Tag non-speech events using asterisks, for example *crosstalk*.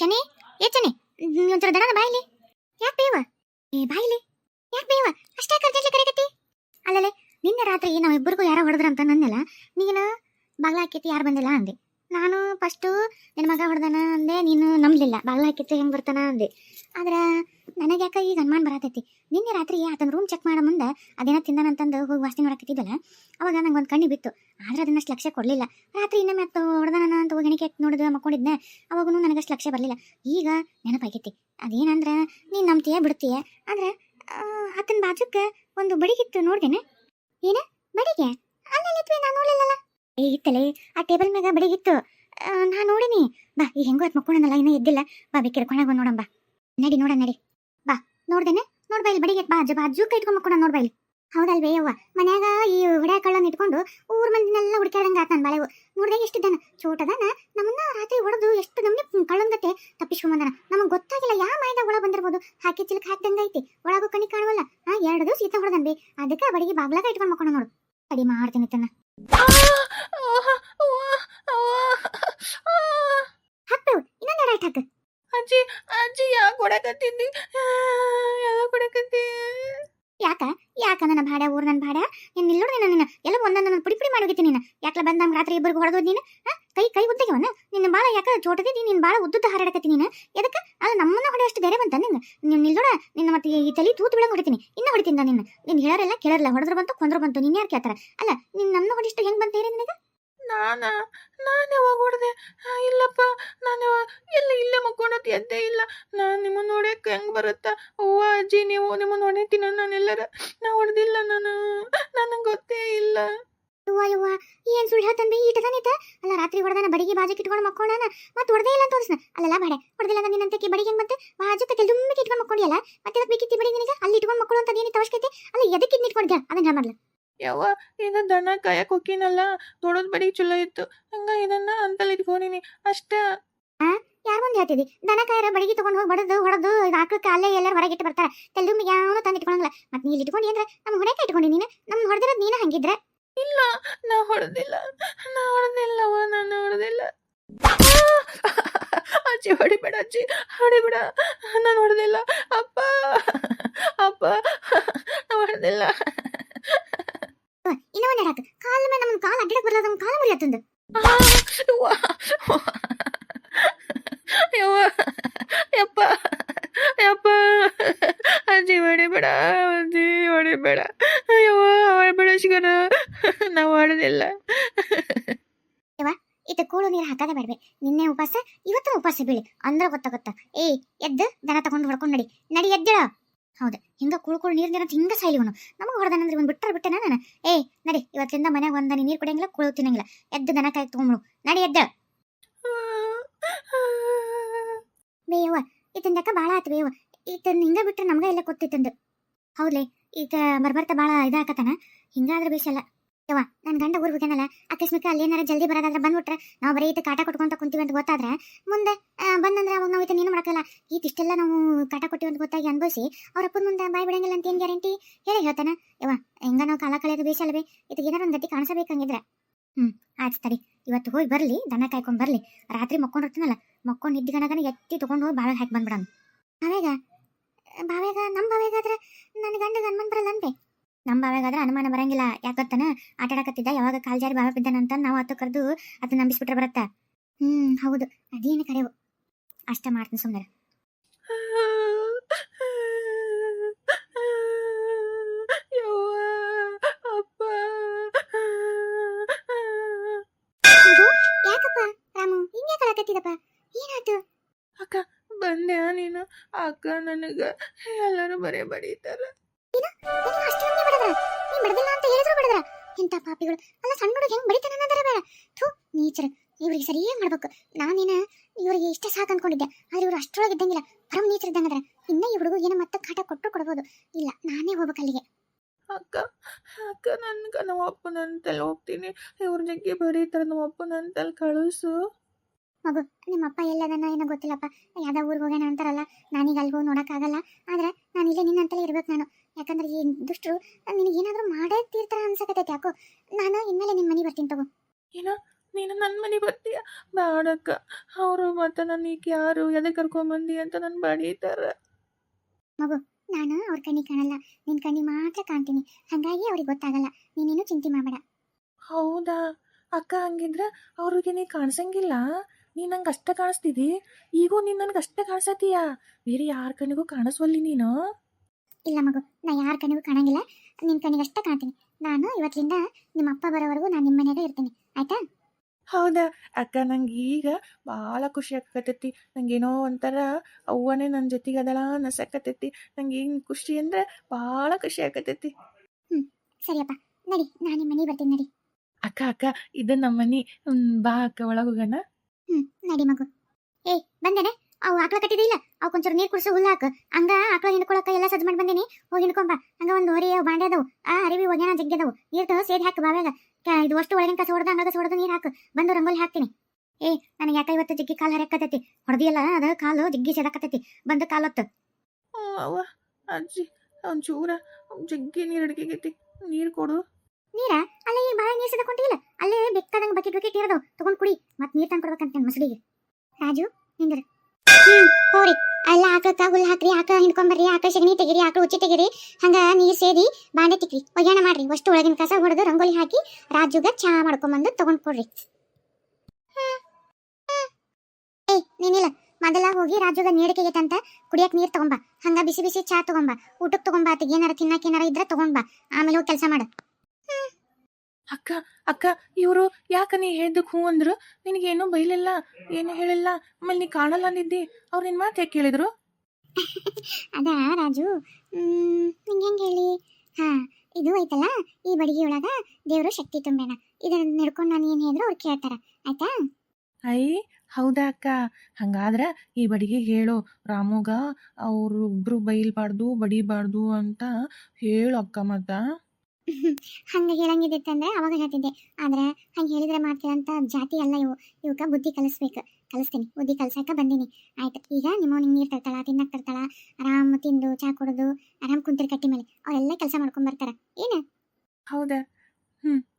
ಚನಿ, ಏ ಚನಿ ಒಂಥರ ದಡನ ಬಾಯಿಲಿ. ಯಾಕೆ ಬೇವ ಏ, ಬಾಯಿಲಿ. ಯಾಕೆ ಬೇವ ಅಷ್ಟೇ ಕರ್ಜಲ್ಲಿ ಕರೆಕತ್ತಿ ಅಲ್ಲಲೆ, ನಿನ್ನೆ ರಾತ್ರಿ ನಾವು ಇಬ್ಬರಿಗೂ ಯಾರೋ ಹೊಡೆದ್ರ ಅಂತ ನನ್ನೆಲ್ಲ, ನೀನು ಬಾಗ್ಲ ಹಾಕೈತಿ ಯಾರು ಬಂದಿಲ್ಲ ಅಂದೆ. ನಾನು ಫಸ್ಟು ನಿನ್ನ ಮಗ ಹೊಡೆದನ ಅಂದೆ, ನೀನು ನಂಬಲಿಲ್ಲ. ಬಾಗ್ಲ ಹಾಕಿತ್ತು ಹೆಂಗೆ ಬರ್ತಾನ ಅಂದೆ. ಆದ್ರೆ ನನಗೆ ಯಾಕೆ ಈಗ ಅನುಮಾನ ಬರತೈತಿ. ನಿನ್ನೆ ರಾತ್ರಿ ಆತನ ರೂಮ್ ಚೆಕ್ ಮಾಡೋ ಮುಂದೆ ಅದೇನೋ ತಿಂದಾನಂತಂದು ಹೋಗಿ ವಾಸನೆ ನೋಡಕತ್ತಿದ್ದಲ್ಲ ಅವಾಗ ನಂಗೆ ಒಂದು ಕಣ್ಣಿ ಬಿತ್ತು. ಆದ್ರೆ ಅದನ್ನಷ್ಟು ಲಕ್ಷ್ಯ ಕೊಡಲಿಲ್ಲ. ರಾತ್ರಿ ಇನ್ನೊಮ್ಮೆ ಹೊಡೆದಾನ ಅಂತ ಹೋಗಿ ಹೆಣಿಕೆ ನೋಡಿದ ಅವಾಗೂ ನನಗಷ್ಟು ಲಕ್ಷ್ಯ ಬರಲಿಲ್ಲ. ಈಗ ನೆನಪಾಗೈತಿ. ಅದೇನಂದ್ರೆ, ನೀನು ನಂಬ್ತೀಯ, ಬಿಡ್ತೀಯ. ಅಂದ್ರೆ ಹತ್ತಿನ ಬಾಜುಕ್ಕೆ ಒಂದು ಬಡಿಗಿತ್ತು ನೋಡ್ದೇನೆ. ಏನ? ಬಡಿಗೆ? ಅಲ್ಲೇ ನಾನು ನೋಡಲಿಲ್ಲಲ್ಲ. ಏ, ಇತ್ತಲೇ, ಆ ಟೇಬಲ್ ಮ್ಯಾಗ ಬಡಿಗಿತ್ತು ನಾ ನೋಡಿನಿ. ಬಾ ಈಗ ಹೆಂಗೋ ಅದು ಮಕ್ಕೊಂಡನಲ್ಲ, ಇನ್ನೂ ಎದ್ದಿಲ್ಲ. ಬಾ ಬೇಕಿರ ಕೊನೆಗೆ ನೋಡಂ ಬಾ. ನಡಿ ನೋಡ ನಡಿ. ಬಾ, ನೋಡ್ದೇನೆ? ನೋಡ್ಬಾ ಇಲ್ಲಿ ಬಡಿಗೆ ಬಾ ಅಜ್ಜ ಬಾ, ಜೂಕ ಇಟ್ಕೊಂಡ್ ಮಕ್ಕೊಂಡ ನೋಡ್ಬಾ ಇಲ್ಲಿ. ಹೌದಲ್ವೇ, ಯವ್ವ. ಮನ್ಯಾಗ ಈ ಹೊಡ್ಯಾ ಕಳ್ಳನ್ ಇಟ್ಕೊಂಡು ಊರ್ ಮಂದಿನೆಲ್ಲ ಹುಡುಕ್ಯಾಡಂಗ ಆತ ನನ್ ಬಾಳೆವು. ನೋಡ್ದೆ ಎಷ್ಟಿದ್ದಾನ ಚೋಟದಾನ ನಮ್ಮನ್ನ ರಾತ್ರಿ ಹೊಡೆದು ಎಷ್ಟು ನಮ್ನೆ ಕಳ್ಳನ್ ಗತೆ ತಪ್ಪಿಸ್ಕೊಂಬಂದಾನ ನಮಗ್ ಗೊತ್ತಾಗಿಲ್ಲ ಯಾವ ಮಾಯದ ಒಳ ಬಂದಿರ್ಬೋದು ಹಾಕಿ ಚಿಲಕ್ ಹಾಕ್ದಂಗ ಐತಿ ಒಳಗೂ ಕಣಿ ಕಾಣವಲ್ಲ ಆ ಎರಡು ದಿವಸ ಈತ ಹೊಡೆದನ್ ಬೇ ಅದಕ್ಕೆ ಆ ಬಡಿಗೆ ಬಾಗ್ಲಾಗ ಇಟ್ಕೊಂಡ್ ಮಕ್ಕೊಂಡ ನೋಡು ತಡಿ ಮಾಡ್ತೀನಿ ತನ್ನ ಹಾಕ್ತೇವ್ ಇನ್ನೊಂದು ಎರಡು ಹಾಕ್ ಅಜ್ಜಿ ಅಜ್ಜಿ ಯಾಕೆ ಕೊಡಕತ್ತಿದ್ದಿ ಯಾಕೆ ಕೊಡಕತ್ತಿ ಯಾಕ? ಯಾಕ ನನ್ನ ಭಾಡ ಊರ್ ನನ್ನ ಭಾಡ ನೀನ್ ನಿಲ್ಲೋಡು ನಿನ್ನ ಎಲ್ಲ ಒಂದೊಂದು ಪುಡಿ ಪುಡಿ ಮಾಡೋಗಿತ್ತಿ ನೀನು. ಯಾಕಲ ಬಂದ ನಮ್ಗೆ ರಾತ್ರಿ ಇಬ್ಬರಿಗೆ ಹೊಡೆದೋದ್ ನೀನು? ಹಾ ಕೈ ಕೈ ಉದ್ದಗಿವನ ನಿನ್ನ ಬಾಳ ಯಾಕ ಚೋಟದಿ ನೀನ್ ಬಾಳ ಉದ್ದುದ್ದ ಹಾರಾಡಕತ್ತಿ ನೀನು? ಎದಕ್ಕೆ? ಅಲ್ಲ ನಮ್ಮನ್ನ ಹೊಡೆಯಷ್ಟು ಧೈರ್ಯ ಬಂತ ನಿಂಗೆ? ನೀನು ನಿಲ್ಲೋಣ ನಿನ್ನ ಮತ್ತೆ ಈ ತಲೆ ತೂತು ಬಿಳಂಗ್ ಹೊಡಿತೀನಿ. ಇನ್ನ ಹೊಡಿತೀನಿ ನಿನ್ನ. ನಿನ್ನ ಹೇಳೋರೆಲ್ಲ ಕೇಳಲ್ಲ ಹೊಡೆದ್ರು ಬಂತು, ಕೊಂದ್ರು ಬಂತು. ನೀನು ಯಾರು ಕೇಳ್ತಾರ ಅಲ್ಲ ನಿನ್ನ ನನ್ನ ಹೊಡಿಷ್ಟು ಹೆಂಗ್ ಬಂತೀರಿ ನಿನಗೆ? ನಾನ? ನಾನು ಯಾವಾಗ ಹೊಡೆದೆ? ಇಲ್ಲಪ್ಪ. ನಾನು ಎಲ್ಲ ಇಲ್ಲೇ ಮಕ್ಕೊಂಡೋತಿ ಎದ್ದೇ ಇಲ್ಲ. ನಾನು ನಿಮ್ಮನ್ನ ನೋಡಕ್ಕೆ ಹೆಂಗ್ ಬರುತ್ತಾ? ಅವ್ವ, ಅಜ್ಜಿ, ನೀವು ನಿಮ್ಮನ್ನ ನಾನು ನಾನೆಲ್ಲರ? ನಾ ಹೊಡೆದಿಲ್ಲ ನಾನು. ನನಗೆ ಗೊತ್ತೇ ಇಲ್ಲ. ಯವ್ವ ಯವ್ವ ಏನ್ ಸುಳ್ಳು ಹೇಳ್ತಾನೆ ಈಟ ತಾನಿತ ಅಲ್ಲ ರಾತ್ರಿ ಹೊಡೆದಾನ ಬಡಿಗೆ ಬಾಜಕ್ಕೆ ಇಟ್ಕೊಂಡು ಮಕ್ಕೊಂಡಾನ? ಮತ್ತೆ ಹೊಡೆದೇ ಇಲ್ಲ ಅಂತ ತೋರಿಸ್ನ. ಅಲ್ಲಲ್ಲ ಬಾಡೆ ಹೊಡೆದಿಲ್ಲ ಅಂತ ನಿನ್ನಂತಕ್ಕೆ ಬಡಿಗೆ ಹೆಂಗ್ ಬಂತೆ? ಬಾಜುಕ ಕೆಲ್ದುಮ್ಮಿಗೆ ಇಟ್ಕೊಂಡು ಮಕ್ಕೊಂಡಿಯಲ್ಲ ಮತ್ತೆ ಅದಕ್ಕೆ ಬೇಕಿತ್ತಿ ಬಡಿ ನಿನಗೆ? ಅಲ್ಲಿ ಇಟ್ಕೊಂಡು ಮಕ್ಕಳು ಅಂತ ಏನಿತ್ತು ಅವಶ್ಯಕತೆ? ಅಲ್ಲ ಎದಕ್ಕೆ ಇದ್ ಇಟ್ಕೊಂಡ್ಯ ಅದನ್ನ ಹೇಳ ಯವ್ವ ಇದು ದನ ಕಾಯಕ್ಕೆ ಹೋಗಿನಲ್ಲ ತೊಡೋದ್ ಬಡಿ ಚಲೋ ಇತ್ತು. ಹಂಗ ಇದನ್ನ ಅಂತಲ್ಲಿ ಇಟ್ಕೊಂಡಿನಿ ಅಷ್ಟ. ಯಾರು ಮುಂದೆ ಹೇಳ್ತಿದ್ದಿ ದನ ಕಾಯರ ಬಡಿಗೆ ತಗೊಂಡು ಹೋಗಿ ಬಡದು ಹೊಡೆದು ಆಕಳಕ್ಕೆ ಅಲ್ಲೇ ಎಲ್ಲರೂ ಹೊರಗೆ ಇಟ್ಟು ಬರ್ತಾರೆ. ತೆಲ್ಲುಮ್ಮಿಗೆ ಯಾವನು ತಂದು ಇಟ್ಕೊಳಂಗಿಲ್ಲ. ಮತ್ತೆ ನೀ ಇಟ್ಕೊಂಡು ಅಂದ್ರೆ ನಮ್ಮ ಹೊಡೆಕ ಇಟ್ಕೊಂಡಿ ನೀನು. ನಮ್ಮ ಹೊಡೆದಿರೋದು ನೀನು ಹಂಗಿದ್ರೆ. ಇಲ್ಲ, ನಾ ಹೊಡೆದಿಲ್ಲ, ನಾ ಹೊಡೆದಿಲ್ಲವ ನಾನು ಹೊಡೆದಿಲ್ಲ. ಅಜ್ಜಿ, ಹೊಡಿಬೇಡ ಅಜ್ಜಿ, ಹೊಡಿಬೇಡ, ನಾನು ಹೊಡೆದಿಲ್ಲ. ಅಪ್ಪ ಅಪ್ಪ, ನಾ ಹೊಡೆದಿಲ್ಲ ಇನ್ನೂ ಒಂದು ಹೇಳಕ್ಕೆ ಕಾಲ ಮೇಲೆ ನಮ್ಮ ಕಾಲು ಅಡ್ಡಕ್ಕೆ ಬರಲ್ಲ ನಮ್ಮ ಕಾಲು ಮುರಿಯತ್ತಂದು ಯವ್ವ ಯಪ್ಪ ಯಪ್ಪ ಅಜ್ಜಿ ಹೊಡಿಬೇಡ ಅಜ್ಜಿ ಹೊಡಿಬೇಡ ಯವ್ವ ಹೊಡಿಬೇಡ ಶಿಗರ ನಾವು ಹೊಡೆದಿಲ್ಲ ಇತ್ತ ನೀರು ಬೇಡವೆ. ನಿನ್ನೆ ಉಪವಾಸ, ಇವತ್ತು ಉಪವಾಸ ಬೀಳಿ. ಅಂದ್ರೆ ಗೊತ್ತಾಗುತ್ತ ಏ ಎದ್ದು ದನ ತಗೊಂಡು ಹೊಡ್ಕೊಂಡು ನಡಿ. ನಡಿ, ಎದ್ದೇಳ. ಹೌದು. ಹಿಂಗ ಕೂಳು ಕೂಳು ನೀರು ನೀರಂತ ಹಿಂಗ ಸಾಯ್ಲಿ ಅವನು ನಮಗೆ ಹೊಡೆದನಂದ್ರೆ ಒಂದು ಬಿಟ್ಟರೆ ಬಿಟ್ಟೆ ನಾನು ಏ ನಡಿ. ಇವತ್ತಿಂದ ಮನೆಗೆ ಒಂದನಿ ನೀರು ಕುಡಿಯಂಗಿಲ್ಲ, ಕುಳು ತಿನ್ನಂಗಿಲ್ಲ. ಎದ್ದು ದನ ಕಾಯಿ ನಡಿ ನಡಿ ಎದ್ದ ಬೇಯವ್ವ ಈತಂದಕ್ಕ ಭಾಳ ಆತು ಬೇಯವ್ವ ಈತನ್ ಹಿಂಗ ಬಿಟ್ರೆ ನಮ್ಗೆ ಎಲ್ಲ ಗೊತ್ತಿತ್ತಂದು. ಹೌದ್ಲೇ, ಈತ ಬರ್ಬರ್ತ ಭಾಳ ಇದಾಕತ್ತಾನ? ಹಿಂಗಾದ್ರೆ ಬೇಸಲ್ಲ ಯವ್ವ ನನ್ನ ಗಂಡ ಊರ್ ಹೋಗ್ಯಾನಲ್ಲ ಅಕಸ್ಮಿಕ ಅಲ್ಲಿ ಏನಾರ ಜಲ್ದಿ ಬರೋದಾದ್ರೆ ಬಂದ್ಬಿಟ್ರೆ ನಾವು ಬರೀ ಇತ್ತು ಕಾಟ ಕೊಟ್ಕೊಂತ ಕುಂತೀವಿ ಅಂತ ಗೊತ್ತಾದ್ರೆ, ಮುಂದೆ ಬಂದಂದ್ರೆ ಅವಾಗ ನಾವು ಇತ್ತು ನೀನು ಮಾಡೋಕ್ಕಲ್ಲ. ಈಗ ಇಷ್ಟೆಲ್ಲ ನಾವು ಕಾಟ ಕೊಟ್ಟಿವಿ ಅಂತ ಗೊತ್ತಾಗಿ ಅನ್ಭವಿಸಿ ಅವ್ರ ಅಪ್ಪನ ಮುಂದೆ ಬಾಯ್ ಬಿಡಂಗಿಲ್ಲ ಅಂತ ಏನು ಗ್ಯಾರಂಟಿ? ಹೇಳಿ ಹೇಳ್ತಾನ. ಯವ್ವ, ಹೆಂಗ ನಾವು ಕಾಲ ಕಳೆಯೋದು ಬೇಸಲ್ವೇ ಇದಕ್ಕೆ ಏನಾರ ಒಂದು ಗಟ್ಟಿ ಕಾಣಿಸಬೇಕಂಗಿದ್ರೆ ಹ್ಞೂ ಆಯ್ತು ತಡಿ. ಇವತ್ತು ಹೋಗಿ ಬರಲಿ, ದನ ಕಾಯ್ಕೊಂಡು ಬರಲಿ. ರಾತ್ರಿ ಮಕ್ಕೊಂಡಿರ್ತೀನಲ್ಲ ಮಕ್ಕೊಂಡು ನಿದ್ದಿಗನಗನ ಎತ್ತಿ ತೊಗೊಂಡು ಹೋಗಿ ಬಾಳೆ ಹಾಕಿ ಬಂದ್ಬಿಡೋಣ. ಬಾವೇಗ ಬಾವೇಗ ನಮ್ಮ ಬಾವೇಗಾದ್ರೆ ನನ್ನ ಗಂಡ ಅನುಮಾನ ಬರಲ್ಲ ಅಂತೆ ನಮ್ಮ ಬಾವ್ಯಾಗಾದ್ರೆ ಅನುಮಾನ ಬರಂಗಿಲ್ಲ. ಯಾಕತ್ತಾನ ಆಟ ಆಡಕತ್ತಿದ್ದ ಯಾವಾಗ ಕಾಲ್ಜಾರಿ ಬಾವ ಬಿದ್ದಾನಂತ ನಾವು ಹತ್ತು ಕರೆದು ಅದನ್ನ ನಂಬಿಸ್ಬಿಟ್ರೆ ಬರತ್ತ. ಹ್ಮ್ ಹೌದು. ಅದೇನು ಕರೆವು? ಅಷ್ಟ ಮಾಡ್ತೀನಿ ಸುಮ್ಮನೆ ಯವ್ವ ಅಪ್ಪ ಇದು ಯಾಕಪ್ಪ ರಾಮು? ಹಿಂಗೆ ಕಳಕತ್ತಿದಪ್ಪ ಏನಾಯ್ತು? ಬಂದೆ ನೀನು? ಅಕ್ಕ ನನಗ ಎಲ್ಲರೂ ಬರೇ ಬಡೀತಾರ ಎಂತ ಪಾಪಿಗಳು? ಅಲ್ಲ ಸಣ್ಣ ಹುಡುಗ ಹೆಂಗ್ ಬಡಿತಾನ ಅನ್ನೋದರ ಬೇಡ. ಥೂ ನೀಚರ. ಇವ್ರಿಗೆ ಸರಿಯಾಗಿ ಮಾಡ್ಬೇಕು. ನಾನೇನ ಇವ್ರಿಗೆ ಇಷ್ಟ ಸಾಕು ಅನ್ಕೊಂಡಿದ್ದೆ. ಆದ್ರೆ ಇವ್ರು ಅಷ್ಟರೊಳಗೆ ಇದ್ದಂಗಿಲ್ಲ. ಪರಮ ನೀಚರು ಇದ್ದಂಗದ್ರ ಇನ್ನ ಈ ಹುಡುಗ ಏನೋ ಮತ್ತೆ ಕಾಟ ಕೊಟ್ಟು ಕೊಡ್ಬೋದು. ಇಲ್ಲ ನಾನೇ ಹೋಗ್ಬೇಕು ಅಲ್ಲಿಗೆ. ಅಕ್ಕ ಅಕ್ಕ ನನ್ಗ ನಮ್ಮ ಅಪ್ಪನಂತಲ್ಲಿ ಹೋಗ್ತೀನಿ. ಇವ್ರ ಜಗ್ಗೆ ಬರೀತಾರ ನಮ್ಮ ಅಪ್ಪನಂತಲ್ಲಿ ಕಳಿಸು. ಮಗು ನಿಮ್ಮ ಅಪ್ಪ ಎಲ್ಲದನ್ನ ಏನೋ ಗೊತ್ತಿಲ್ಲಪ್ಪ. ಯಾವ್ದೋ ಊರಿಗೆ ಹೋಗ್ಯಾನ ಅಂತಾರಲ್ಲ. ನಾನೀಗ ಅಲ್ಲಿ ಹೋಗಿ ನೋಡಕ್ಕಾಗಲ್ಲ. ಆದ್ರೆ ನಾನು ಇಲ್ಲೇ ನಿನ್ನಂತಲೇ ಇರ್ಬೇಕು ನಾನು. ಯಾಕಂದ್ರೆ ಈ ದುಷ್ಟರು ನಿನಗೆ ಏನಾದರೂ ಮಾಡೇ ತೀರ್ತಾರ ಅನ್ಸಕತೈತೆ ಯಾಕೋ? ನಾನು ಇನ್ಮೇಲೆ ನಿಮ್ಮ ಮನೆ ಬರ್ತೀನಿ ತಗೋ. ಏನೋ ನೀನು ನನ್ನ ಮನೆ ಬರ್ತೀಯ? ಬೇಡಕ್ಕ ಅವರು ಮತ್ತು ನನಗೆ ಯಾರು ಎದೆ ಕರ್ಕೊಂಬಂದಿ ಅಂತ ನನ್ನ ಬಡೀತಾರ. ಮಗು ನಾನು ಅವ್ರ ಕಣ್ಣಿಗೆ ಕಾಣಲ್ಲ. ನಿನ್ನ ಕಣ್ಣಿ ಮಾತ್ರ ಕಾಣ್ತೀನಿ. ಹಾಗಾಗಿ ಅವ್ರಿಗೆ ಗೊತ್ತಾಗಲ್ಲ. ನೀನೇನು ಚಿಂತೆ ಮಾಡಬೇಡ. ಹೌದಾ? ಅಕ್ಕ ಹಂಗಿದ್ರೆ ಅವ್ರಿಗೆ ನೀ ಕಾಣಿಸಂಗಿಲ್ಲ? ನೀ ನಂಗೆ ಅಷ್ಟ ಕಾಣಿಸ್ತಿದಿ? ಈಗೂ ನೀನು ನನಗೆ ಅಷ್ಟ ಕಾಣಿಸತೀಯ? ಬೇರೆ ಯಾರ ಕಣ್ಣಿಗೂ ಕಾಣಿಸ್ವಲ್ಲಿ ನೀನು? ಇಲ್ಲ ಮಗು ನಾ ಯಾರ ಕಣ್ಣಿಗೂ ಕಾಣಂಗಿಲ್ಲ. ನಿನ್ ಕಣ್ಣಿಗೆ ಅಷ್ಟೇ ಕಾಣ್ತೀನಿ. ನಾನು ಇವತ್ತಿಂದ ನಿಮ್ಮ ಅಪ್ಪ ಬರೋವರೆಗೂ ನಾನು ನಿಮ್ಮ ಮನೆಯಾಗ ಇರ್ತೀನಿ. ಆಯ್ತಾ? ಹೌದಾ? ಅಕ್ಕ ನಂಗೆ ಈಗ ಭಾಳ ಖುಷಿ ಆಗ್ಕತೈತಿ ನಂಗೇನೋ ಒಂಥರ ಅವ್ವನೇ ನನ್ನ ಜೊತೆಗೆ ಅದಲ್ಲ ನಸಕತೈತಿ ನಂಗೆ ಏನು ಖುಷಿ ಅಂದ್ರೆ ಭಾಳ ಖುಷಿ ಆಗತೈತಿ. ಸರಿಯಪ್ಪ. ನಡಿ ನಾನು ನಿಮ್ಮ ಮನೆಗೆ ಬರ್ತೀನಿ ನಡಿ. ಅಕ್ಕ ಅಕ್ಕ ಇದು ನಮ್ಮ ಮನೆ. ಬಾ ಅಕ್ಕ ಒಳಗೆ ಹ್ಮ್ ಹ್ಞೂ ನಡಿ ಮಗು. ಏ ಬಂದೇನೆ? ಅವು ಆಕಳ ಕಟ್ಟಿದಿಲ್ಲ ಅವು ಕೊಂಚೂರು ನೀರು ಕುಡಿಸು ಹುಲ್ಲು ಹಾಕು. ಹಂಗ ಆಕಳ ಹಿಂಡ್ಕೊಳಕ ಎಲ್ಲ ಸಜ್ಜು ಮಾಡಿ ಬಂದೇನಿ. ಹೋಗಿ ಹಿಂಡ್ಕೊಂಬ ಹಂಗ ಒಂದು ಹೊರಿ ಅವು ಬಾಂಡೆ ಅದಾವು. ಆ ಅರಿವಿ ಒಗ್ಯಾಣ ಜಗ್ಗಿ ಅದಾವು ನೀರು ತಗೋ ಸೇರಿ ಹಾಕು ಬಾವ್ಯಾಗ. ಇದು ಅಷ್ಟು ಒಳಗಿನ ಕಸ ಹೊಡೆದ ಹಂಗಾಗ ಹೊಡೆದು ನೀರು ಹಾಕು. ಬಂದು ರಂಗೋಲಿ ಹಾಕ್ತೀನಿ. ಏ ನನಗೆ ಯಾಕೆ ಇವತ್ತು ಜಗ್ಗಿ ಕಾಲು ಹರಕತ್ತೈತಿ ಹೊಡೆದಿಲ್ಲ ಅದ ಕಾಲು ಜಗ್ಗಿ ಸೆದಕತ್ತೈತಿ. ಬಂದು ಕಾಲೊತ್ತು ಹ್ಞೂ ಅವ್ವ ಅಜ್ಜಿ ಒಂಚೂರ ಜಗ್ಗಿ ನೀರು ಅಡಿಗೆಗೈತಿ ನೀರು ಕೊಡು. ನೀರ? ಅಲ್ಲೇ ಈ ಬಾಳೆ ನೀರು ಸೆದಕೊಂಡಿಲ್ಲ ಅಲ್ಲೇ ಬೇಕಾದಂಗ ಬಕೆಟ್ ಬಕೆಟ್ ಇರೋದು ತಗೊಂಡು ಕುಡಿ. ಮತ್ತೆ ನೀರು ತಂದು ಕೊಡ್ಬೇಕಂತ ನನ್ನ ಮಸಡಿಗೆ. ರಾಜು ನಿಂದ್ರ ಹೋರಿ ಅಲ್ಲ ಆಕಳಕ್ಕ ಹುಲ್ ಹಾಕ್ರಿ ಆಕಳ ಹಿಂಡ್ಕೊಂಬರ್ರಿ ಆಕಳ ಸಗಣಿ ತೆಗಿರಿ ಆಕಳ ಉಚ್ಚಿ ತೆಗಿರಿ. ಹಂಗ ನೀರ್ ಸೇದಿ ಬಾಂಡೆ ತಿಕ್ರಿ. ಒಗ್ಯಾಣ ಮಾಡ್ರಿ. ಅಷ್ಟು ಒಳಗಿನ ಕಸ ಹೊಡೆದು ರಂಗೋಲಿ ಹಾಕಿ ರಾಜುಗ ಚಹಾ ಮಾಡ್ಕೊಂಬಂದು ತಗೊಂಡ್ ಕೊಡ್ರಿ. ಏಯ್ ನೀನಿಲ್ಲ. ಮೊದಲ ಹೋಗಿ ರಾಜುಗ ನೀಡಿಕೆಗೆ ತಂತ, ಕುಡಿಯಕ್ ನೀರ್ ತಗೊಂಬ. ಹಂಗ ಬಿಸಿ ಬಿಸಿ ಚಹಾ ತಗೊಂಬ. ಊಟಕ್ಕೆ ತಗೊಂಬ. ಏನಾರ ತಿನ್ನಕ್ ಏನಾರ ಇದ್ರ ಬಾ. ಆಮೇಲೆ ಹೋಗಿ ಕೆಲಸ ಮಾಡು. ಅಕ್ಕ ಅಕ್ಕ ಇವರು ಯಾಕ ನೀ ಹೇಳ್ದಕ್ಕೆ ಹ್ಞೂ ಅಂದ್ರು? ನಿನಗೇನು ಬೈಲಿಲ್ಲ? ಏನು ಹೇಳಿಲ್ಲ? ಆಮೇಲೆ ನೀ ಕಾಣಲ್ಲ ಅಂದಿದ್ದಿ? ಅವ್ರು ನಿನ್ನ ಮಾತು ಯಾಕೆ ಕೇಳಿದ್ರು? *laughs* ಅದಾ ರಾಜು? ನಿಂಗೆ ಹೆಂಗೆ ಹೇಳಿ? ಹಾ ಇದು ಐತಲ್ಲ ಈ ಬಡಿಗೆ ಒಳಗ ದೇವರು ಶಕ್ತಿ ತುಂಬೇಣ ಇದನ್ನ ನಡ್ಕೊಂಡು ನಾನು ಏನು ಹೇಳಿದ್ರು ಅವ್ರು ಕೇಳ್ತಾರ. ಆಯ್ತಾ? ಐ ಹೌದಾ ಅಕ್ಕ? ಹಂಗಾದ್ರೆ ಈ ಬಡಿಗೆ ಹೇಳು. ರಾಮುಗ ಅವರು ಇಬ್ರು ಬೈಲ್ಬಾರ್ದು ಬಡಿಬಾರ್ದು ಅಂತ ಹೇಳು ಅಕ್ಕ ಮತ್ತ *laughs* ಹಂಗೆ ಹೇಳಂಗಿದ್ದಿತ್ತಂದ್ರೆ ಅವಾಗ ಹೇಳ್ತಿದ್ದೆ. ಆದ್ರೆ ಹಂಗೆ ಹೇಳಿದ್ರೆ ಮಾಡ್ತೀರಂತ ಜಾತಿ ಅಲ್ಲ ಇವು. ಇವಕ್ಕ ಬುದ್ಧಿ ಕಲಿಸ್ಬೇಕು. ಕಲಿಸ್ತೀನಿ. ಬುದ್ಧಿ ಕಲ್ಸಕ್ಕೆ ಬಂದೀನಿ. ಆಯ್ತು. ಈಗ ನಿಮ್ಮ ನೀರು ತರ್ತಾಳ, ತಿನ್ನಕ್ ತರ್ತಾಳ, ಆರಾಮ್ ತಿಂದು ಚಾ ಕುಡಿದು, ಆರಾಮ್ ಕುಂತಿರ್ ಕಟ್ಟಿ ಮೇಲೆ. ಅವರೆಲ್ಲ ಕೆಲಸ ಮಾಡ್ಕೊಂಡ್ ಬರ್ತಾರ. ಏನು? ಹೌದಾ. ಹ್ಞೂ